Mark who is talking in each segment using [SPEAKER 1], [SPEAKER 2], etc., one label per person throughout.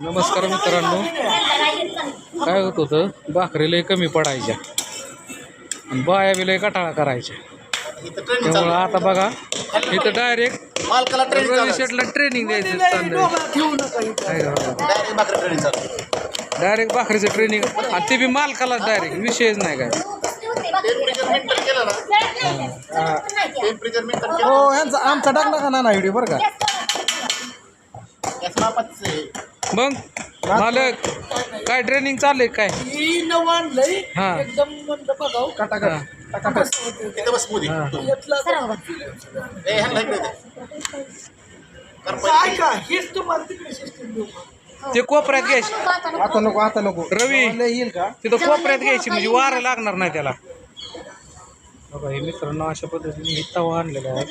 [SPEAKER 1] नमस्कार मित्रांनो. काय होत होतं? भाकरी लय कमी पडायच्या. आणि बाया बी लय कटाळा करायच्या. त्यामुळं आता बघा इथं डायरेक्ट
[SPEAKER 2] मालकाला ट्रेनिंग
[SPEAKER 1] रवी शेटला ट्रेनिंग द्यायचं
[SPEAKER 2] डायरेक्ट
[SPEAKER 1] भाकरीचं ट्रेनिंग आणि ते बी मालकाला डायरेक्ट विषयच नाही काय.
[SPEAKER 2] टेम्परेचर मेंटेन केलं ना? टेम्परेचर मेंटेन केलं
[SPEAKER 3] हो ह्यांचा आमचा टाकला का ना व्हिडिओ बरं का?
[SPEAKER 2] याच.
[SPEAKER 1] मग? मालक काय ट्रेनिंग चाललंय काय? हा. हा. हा.
[SPEAKER 2] ए, ह्यांना इकडे दे.
[SPEAKER 4] काय का हेच तुम्हाला तिकडे सिस्टीम देऊ
[SPEAKER 1] ते कोपऱ्यात घ्यायची.
[SPEAKER 3] आता नको आता नको.
[SPEAKER 1] रवी.
[SPEAKER 3] लय येईल का?
[SPEAKER 1] तिथं कोपऱ्यात घ्यायची म्हणजे वारं लागणार नाही त्याला. बघा हे मित्रांनो अशा पद्धतीने हे तवा आणलेला आहे.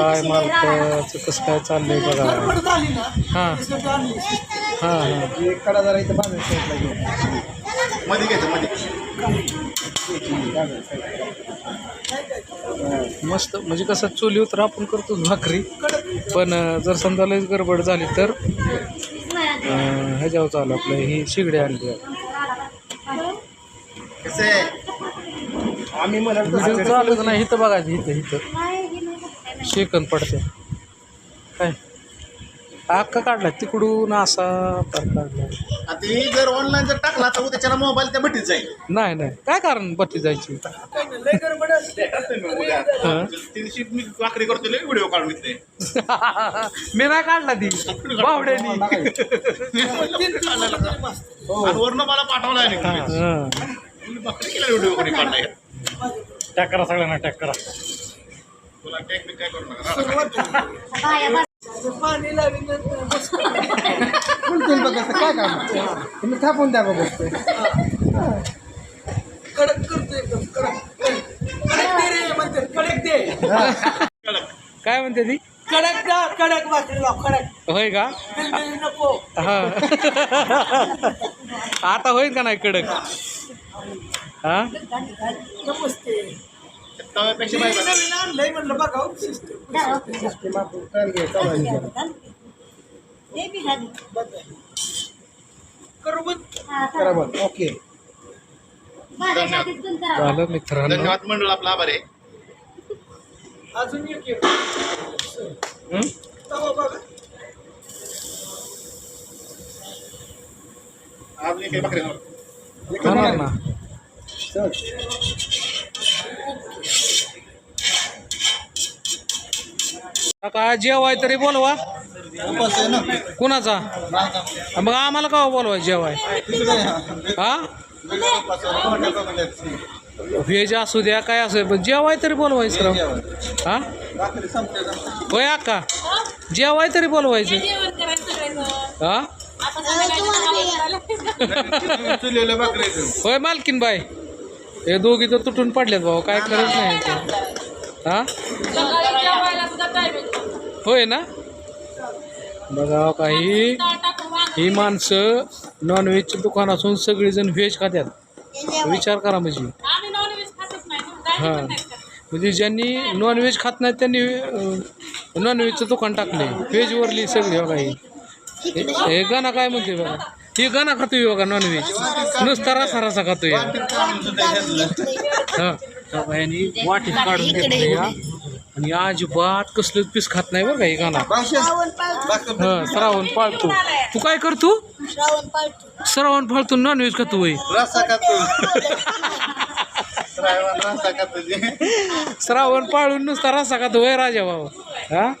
[SPEAKER 1] काय मालकाचं कसं काय चाललंय बघा. हां. हां हां.
[SPEAKER 3] एक कडा जरा इथं बांधून साईडला घेऊन
[SPEAKER 2] मध्ये घ्यायचं मध्ये
[SPEAKER 1] मस्त. म्हणजे कसं चुलीवर तर आपण करतो भाकरी. पण जर समजा लयच गडबड झाली तर ह्याच्यावर चालू आपलं ही शिगडी आणली
[SPEAKER 3] आम्ही म्हणत
[SPEAKER 1] व्हिडिओ चालू नाही इथं बघायचं इथं इथं. शेकन पडते. काय? अक्का काढला तिकडून असा काढला.
[SPEAKER 2] जर ऑनलाईन जर टाकला तर त्याच्याला मोबाईल त्या भट्टीत जाईल.
[SPEAKER 1] नाही नाही. काय कारण बत्ती जायची. हं?
[SPEAKER 2] मी करतो व्हिडिओ काढून घेतले.
[SPEAKER 1] मी नाही काढला ती. बावड्यानी.
[SPEAKER 2] आणि वरनं मला पाठवला आहे ना
[SPEAKER 1] हं.
[SPEAKER 2] मी भाकरी केला व्हिडिओ कोणी काढलाय
[SPEAKER 1] टॅक करा सगळ्यांना टॅक करा
[SPEAKER 2] तुला काय करू नका.
[SPEAKER 4] सुरुवात पाणी लावी नंतर बस.
[SPEAKER 3] फुलतील बघ कसं काय काम? तुम्ही थापून द्या बघ
[SPEAKER 4] कडक करतो एकदम कडक. दे रे म्हणते कडक दे.
[SPEAKER 1] काय म्हणते ती?
[SPEAKER 4] कडक द्या कडक कडक.
[SPEAKER 1] होय का?
[SPEAKER 4] बिलबिली नको.
[SPEAKER 1] हा. आता होईल का नाही कडक? हा?
[SPEAKER 4] नमस्ते.
[SPEAKER 2] तव्यापेक्षा
[SPEAKER 4] मी
[SPEAKER 2] बाय
[SPEAKER 4] नवीन आणलंय म्हणलं बघाव सिस्टम
[SPEAKER 3] सिस्टीम आपण ट्रायल घ्यायचं चालू आहे जरा.
[SPEAKER 4] करू बंद.
[SPEAKER 3] करा बरं ओके.
[SPEAKER 1] झालं मित्रांनो.
[SPEAKER 2] धन्यवाद मंडळ आपला. आभार आहे.
[SPEAKER 4] अजून एक एक
[SPEAKER 1] हं?
[SPEAKER 4] तवा बघा.
[SPEAKER 2] अजून एक आहे भाकरी
[SPEAKER 1] होणार ना.
[SPEAKER 3] चल.
[SPEAKER 1] काय जेवाय तरी बोलवा. कुणाचा? मग आम्हाला का बोलवाय जेवाय? हा? व्हेज असू द्या काय असू द्या पण जेवाय तरी बोलवायचं हा? होय अक्का? जेवाय तरी बोलवायचं. हा? होय मालकीन बाय हे दोघी तर तुटून पडल्यात भाऊ काय करत नाही. हां? होय ना? बघा हो काही ही माणसं नॉनव्हेजचं दुकान असून सगळेजण व्हेज खात्यात. विचार करा म्हणजे. हां. म्हणजे ज्यांनी नॉनव्हेज खात नाहीत त्यांनी नॉनव्हेजचं दुकान टाकले व्हेजवरली सगळी बघा ही. हे- गाणं काय म्हणते बघा. ही गाणं खातोय बघा नॉनव्हेज नुसता रसा रसा खातोय. हां. यांनी वाटीत काढून घेतलं या. आणि अजिबात कसलंच पीस खात नाही बरं का ही गाणं. हा श्रावण पाळतो. तू काय करतो?
[SPEAKER 5] श्रावण पाळतो
[SPEAKER 1] नॉनव्हेज खातो वय.
[SPEAKER 2] श्रावण
[SPEAKER 1] पाळून नुसता रसा खातो वय राजा भाऊ. हा.